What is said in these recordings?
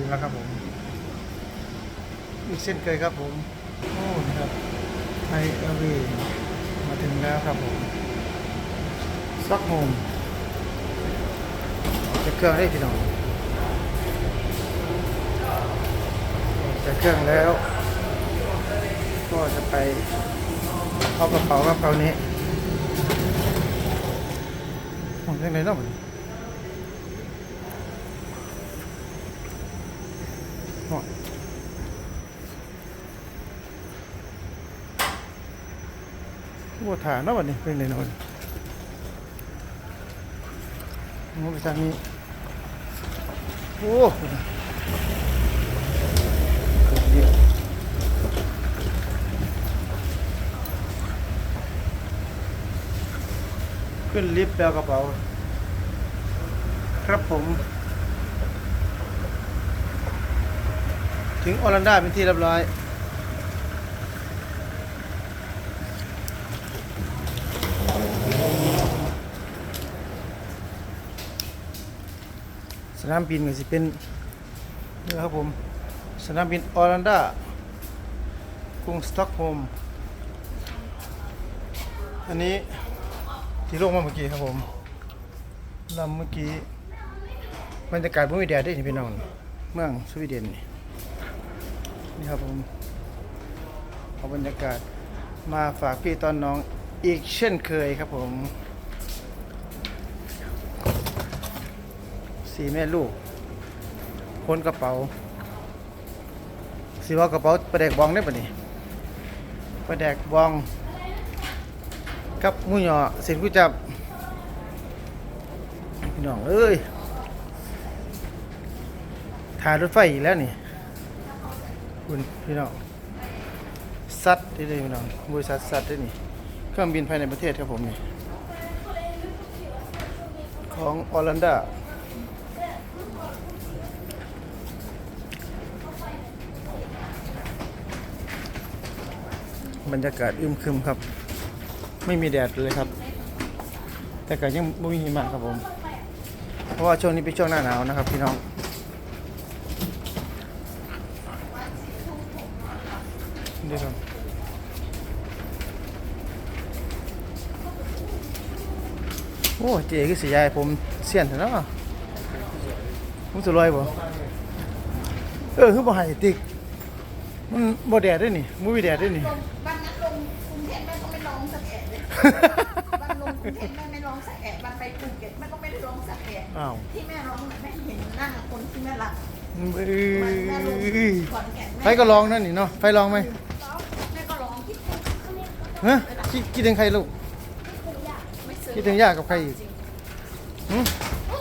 ถึงแล้วครับผม อีกเช่นเคยครับผม โอ้นะครับไทยเอเวมาถึงแล้วครับผมซักโฮมจะเครื่องได้พี่น้องจะเครื่องแล้ว ก็จะไปเอากระเป๋าครับคราวนี้ผมยังไงเนาะ มันโอ้ยบัวถาเนาะบัดนี้เป็นไงเนาะโอ้ไปทางนี้โอ้ขึ้นลิฟต์แปลกระเป๋า ครับผม ถึงออรันดาเป็นที่เรียบร้อยสนามบินก็สิเป็นนี่ครับผมสนามบินออรันดากรุงสต็อกโฮมอันนี้ที่ลงมาเมื่อกี้ครับผมลำเมื่อกี้บรรยากาศบ่มีแดดได้นี่พี่น้องเมืองสวีเดนนี่ นี่ครับผมเอาบรรยากาศมาฝากพี่ตอนน้องอีกเช่นเคยครับผมสี่แม่ลูกคนกระเป๋าสีว่ากระเป๋าประแดกบองได้ปะนี่ประแดกบองครับหมูหยอส้นก๋วยจับพี่น้องเอ้ยถ่ายรถไฟอีกแล้วนี่ คุณพี่น้องซัดได้เลยพี่น้องบริษัทซัดได้นี่เครื่องบินภายในประเทศครับผมนี่ของออรันดาบรรยากาศอึมครึมครับ ไม่มีแดดเลยครับ แต่ก็ยังไม่มีหิมะครับผม เพราะว่าช่วงนี้เป็นช่วงหน้าหนาวนะครับพี่น้องนี่ครับ โอ้เจ๊ก็เสียยายผมเสียนเถอะเนาะผมสุรอยบ่เออคือบ่ให้ติ๊กมันบ่แดดด้วยนี่บ่มีแดดด้วยนี่วันนั้นลงกรุงเทพแม่ก็ไม่ร้องสักแอะเลยวันลงกรุงเทพแม่ไม่ร้องสักแอะวันไปภูเก็ตแม่ก็ไม่ได้ร้องสักแอะอ้าวที่แม่ร้องน่ะแม่เห็นหน้าคนที่แม่รักเอ้วันแม่ลงยขอนแก่นไฟแม่ก็ลองนั่นนี่เนาะไฟลองไหมแม่ก็ร้องคิดฮะคิดคิดถึงใครลูกไม่ซื้อ คิดถึงย่ากับใครอีกหึ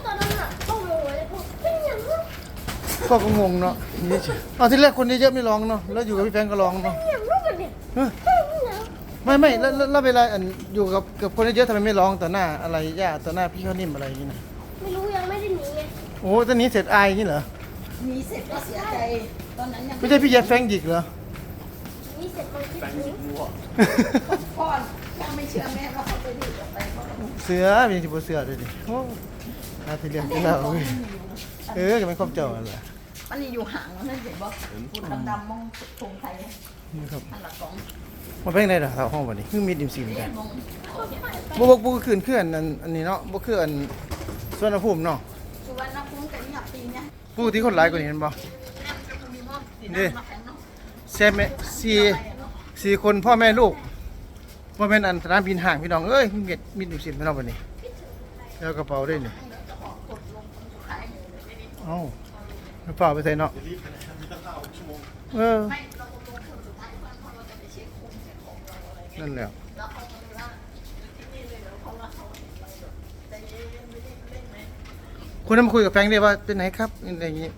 ตอนนั้นอะต้องลงเลยพวกเป็นอย่างนั้นพ่อก็งงเนาะนี่สิเอาที่แรกคนเยอะๆไม่ร้องเนาะแล้วอยู่กับพี่แฟนก็ร้องเนาะอย่างนั้นกันเนี่ยฮะเป็นอย่างนั้นไม่ไม่แล้วแล้วแล้วเวลาอันอยู่กับกับคนเยอะๆทำไมไม่ร้องต่อหน้าอะไรย่าต่อหน้าพี่เขานิ่มอะไรอย่างนี้นะไม่รู้ยังไม่ได้หนีไงโอ้ตอนนี้เสร็จอายอย่างนี้เหรอมีเสร็จก็เสียใจ ตอนนั้นยังไม่ใช่พี่แยาแฟงหยิกเหรอนี่เสร็จมันคิดถึง พ่อพ่อไม่เชื่อแม่ว่าเขาจะดี สือมีที่บเสือเลยดิโอ้อาที่เรียกที่เราเว้ยเออจะเป็นครอบเจ้าอะไรมันอยู่ห่างนั่นเห็นบ่พูดดำๆมองธงไทยนี่ครับอันละสองมาเป็นไงล่ะครับห้องวันนี้คือมีดิมซีเหมือนกันมองบ่บ่บ่คืนคืออันอันอันนี้เนาะบ่คืออันสวนภูมิเนาะสุวรรณภูมิแต่เนี่ยปีเนี้ยผู้ที่คนหลายกว่านี้เห็นบ่มีมอบสีนี่น้ำมาแข็งเนาะแซ่แม่สี่สี่คนพ่อแม่ลูก บ่แม่นอันสนามบินห่างพี่น้องเอ้ยมีเม็ดมีดิมซีพี่น้องบัดนี้แล้วกระเป๋าได้นี่เอ้ากระเป๋าไปใส่เนาะเออนั่นแหละคุณนั้นมาคุยกับแฟงได้ว่าเป็นไหนครับอะไรอย่างงี้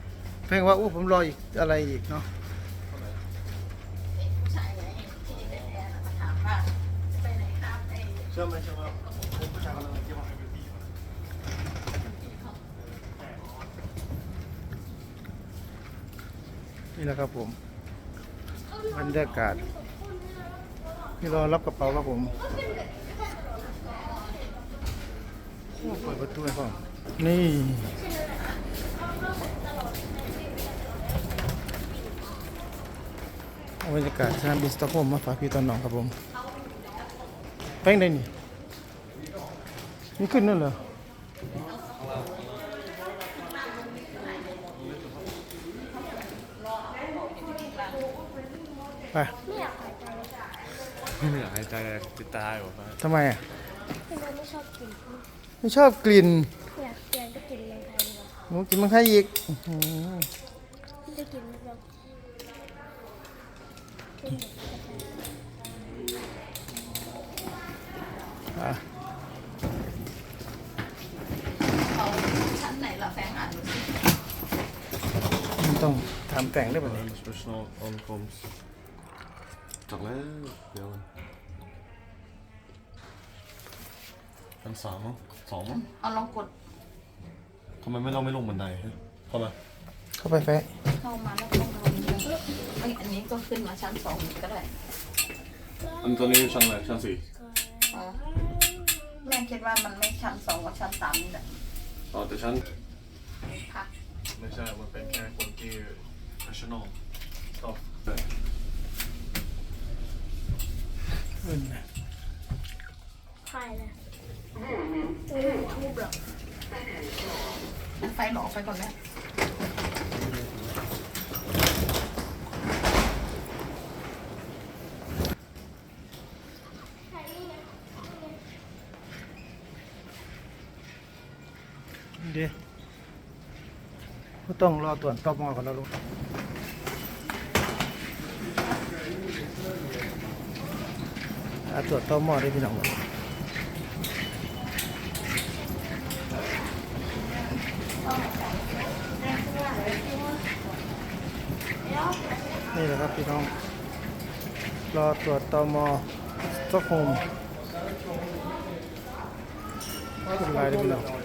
แฟงว่าอู้ผมรออีกอะไรอีกเนาะ เชื่อไหมเชื่อว่าผู้ชายคนนั้นที่ว่าเป็นพี่นี่แหละครับผมบรรยากาศนี่รอรับกระเป๋าครับผมโอ้เปิดประตูให้ผมนี่บรรยากาศสนามบิสตอคโฮล์มมาฝากพี่ตอนน้องครับผม แป้งได้นี่มันขึ้นนั่นเหรอไปไม่อยากหายใจเลยไม่อยหายใจเลยจะตายหรอทำไมอะไม่ชอบกินไม่ชอบกลิ่นอยากเปลี่ยนไปกินมืองไทยดีกว่าหนูกินมังค่าอีกอ๋ออไม่ได้กินแบบกิ เอาชั้นไหนล่ะแฟงอ่านดูสิมันต้องทำแต่งได้แบบนี้ International Oncoms จักแล้ว เดี๋ยวกันพันสามมั้งสองมั้งเอาลองกดทำไมไม่เราไม่ลงบันไดฮะเข้ามาเข้าไปแฟะเข้ามาแล้วต้องลงไม่อันนี้ก็ขึ้นมาชั้นสองก็ได้ อันตอนนี้ชั้นอะไรชั้นสี่อ๋อ แม่คิดว่ามันไม่ชั้นสองกับชั้นสามนี่แหละอ๋อแต่ชั้นพักไม่ใช่ มันเป็นแค่คนที่ professional stuff ขึ้นนะใครนะทูบหรอไฟหลอกไฟก่อนแม่ ใครนี่นะ เดี๋ยวก็ต้องรอตรวจตอมอก่อนนะลูกตรวจตอมอได้พี่น้องนี่แหละครับพี่น้อง รอตรวจตอมอสต็อกโฮมขึ้นลายได้พี่น้อง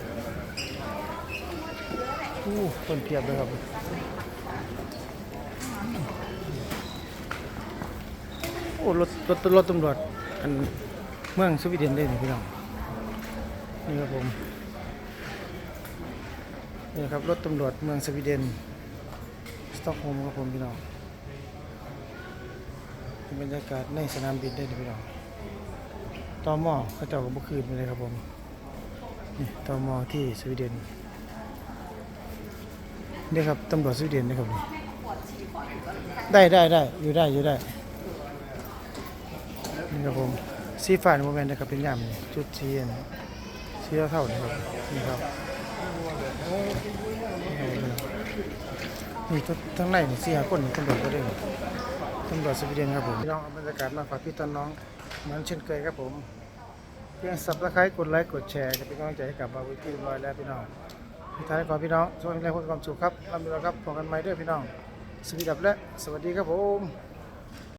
อู้นเพียบเลยครับโอ้รถรถรถตำรวจอันเมืองสวีเดนเลยนี่พี่น้องนี่ครับผมนี่ครับรถตำรวจเมืองสวีเดนสต็อกโฮล์มครับผมพี่น้องบรรยากาศในสนามบินได้เลยพี่น้องตอหม้อเขาเจ้าก็บ่คืนไปเลยครับผมนี่ต่อหม้อที่สวีเดน นี่ครับตำรวจสวีเดนนะครับนี่ได้ได้ได้อยู่ได้อยู่ได้นี่ครับผมสีฟ้าโมเมนต์นะครับเป็นยามจุดสีอันสีเท่าๆนะครับนี่ครับนี่ทั้งในนี่สี่ห้าคนนี่ตำรวจก็ได้ตำรวจสวีเดนครับผมพี่น้องเอาบรรยากาศมาฝากพี่ต้นน้องเหมือนเช่นเคยครับผมเพียงสับตะไคร้กดไลค์กดแชร์จะเป็นกำลังใจให้กับบาวิที่เรียบร้อยแล้วพี่น้อง สุดท้ายขอพี่น้องสวัสดีและความสุขครับร่ำรวยครับพบกันใหม่ด้วยพี่น้องสวัสดีครับและสวัสดีครับผม